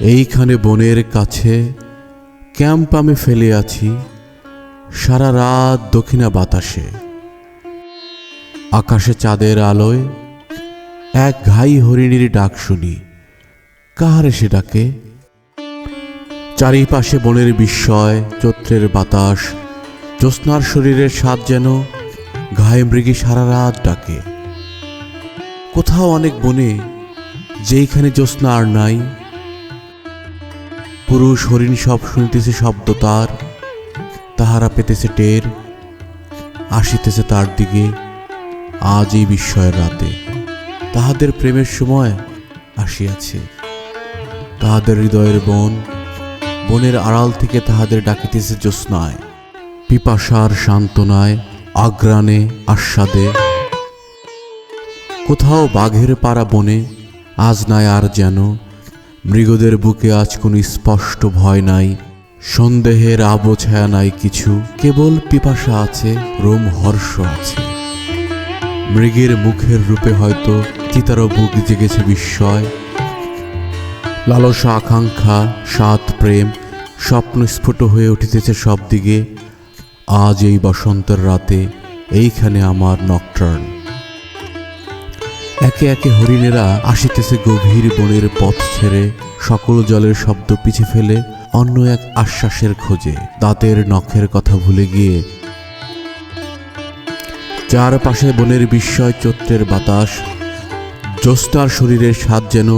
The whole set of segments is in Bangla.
এইখানে বনের কাছে ক্যাম্প আমি ফেলে আছি, সারা রাত দক্ষিণা বাতাসে। আকাশে চাঁদের আলোয় এক ঘাই হরিণীর ডাক শুনি, কাহারে সে ডাকে? চারিপাশে বনের বিস্ময়, চৈত্রের বাতাস, জ্যোৎস্নার শরীরের স্বাদ যেন ঘায়ে মৃগী সারা রাত ডাকে। কোথাও অনেক বনে যেইখানে জ্যোৎস্না আর নাই পুরুষ হরিণ সব শুনিতেছে শব্দ তার, তাহারা পেতেছে টের, আসিতেছে তার দিকে, আজ এই বিস্ময়ের রাতে। তাহাদের প্রেমের সময় আসিয়াছে। তাহাদের হৃদয়ের বন, বনের আড়াল থেকে তাহাদের ডাকিতেছে জ্যোৎস্নায়। পিপাসার সান্ত্বনায় আগ্রানে আস্বাদে। কোথাও বাঘের পাড়া বনে, আজ নাই আর যেন মৃগদের বুকে আজ কোনো স্পষ্ট ভয় নাই, সন্দেহের আবছায়া নাই কিছু, কেবল পিপাসা আছে, রোম হর্ষ আছে। মৃগের মুখের রূপে হয়তো চিতারও বুক জেগেছে বিস্ময়। লালসা আকাঙ্ক্ষা, সাত প্রেম, স্বপ্ন স্ফুট হয়ে উঠিতেছে সব দিকে আজ এই বসন্তের রাতে এইখানে আমার নকটার্ন একে একে হরিণেরা আসিতেছে গভীর বনের পথ ছেড়ে, সকল জলের শব্দ পিছে ফেলে অন্য এক আশ্বাসের খোঁজে। দাঁতের নখের কথা ভুলে গিয়ে চারপাশে বনের বিস্ময় চৈত্রের বাতাস, জ্যোৎস্নার শরীরের স্বাদ যেন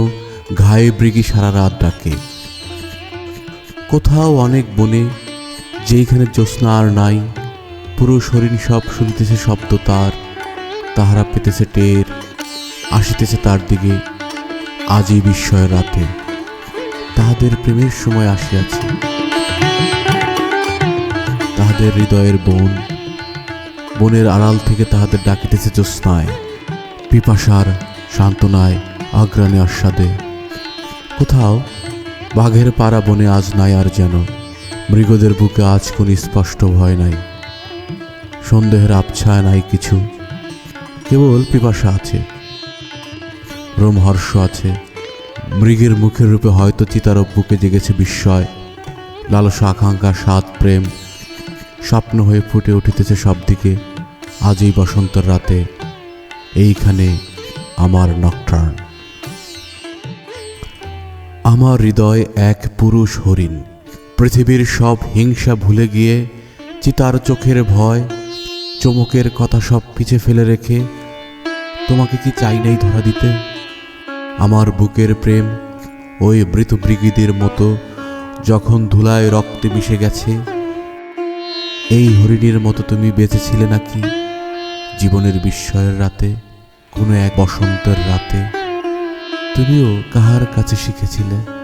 ঘায়ে মৃগী সারা রাত ডাকে। কোথাও অনেক বনে যেইখানে জ্যোৎস্না আর নাই পুরো হরিণ সব শুনিতেছে শব্দ তার, তাহারা পেতেছে টের। আসিতেছে তার দিকে। আজ এই বিস্ময়ের রাতে তাহাদের প্রেমের সময় আসিয়াছে। তাহাদের হৃদয়ের বন, বনের আড়াল থেকে তাহাদের ডাকিতেছে জ্যোৎস্নায়, পিপাসার সান্ত্বনায় আগ্রানে আস্বাদে। কোথাও বাঘের পাড়া বনে আজ নাই আর যেন, মৃগদের বুকে আজ কোন স্পষ্ট ভয় নাই। সন্দেহের আবছায় নাই কিছু, কেবল পিপাসা আছে। রোমহর্ষ আছে। মৃগের মুখের রূপে হয়তো চিতারব বুকে জেগেছে বিস্ময়। লালসা আকাঙ্ক্ষা, সাত প্রেম, স্বপ্ন হয়ে ফুটে উঠিতেছে সব দিকে আজ এই বসন্তের রাতে এইখানে আমার নকটার্ন আমার হৃদয় এক পুরুষ হরিণ। পৃথিবীর সব হিংসা ভুলে গিয়ে চিতার চোখের ভয়, চমকের কথা সব পিছে ফেলে রেখে তোমাকে কি চাই নাই ধরা দিতে? আমার বুকের প্রেম ওই মৃত ব্রিগিদের মতো যখন ধুলায় রক্তে মিশে গেছে। এই হরিণীর মতো তুমি বেঁচেছিলে নাকি জীবনের বিস্ময়ের রাতে, কোনো এক বসন্তের রাতে? তুমিও কাহার কাছে শিখেছিলে?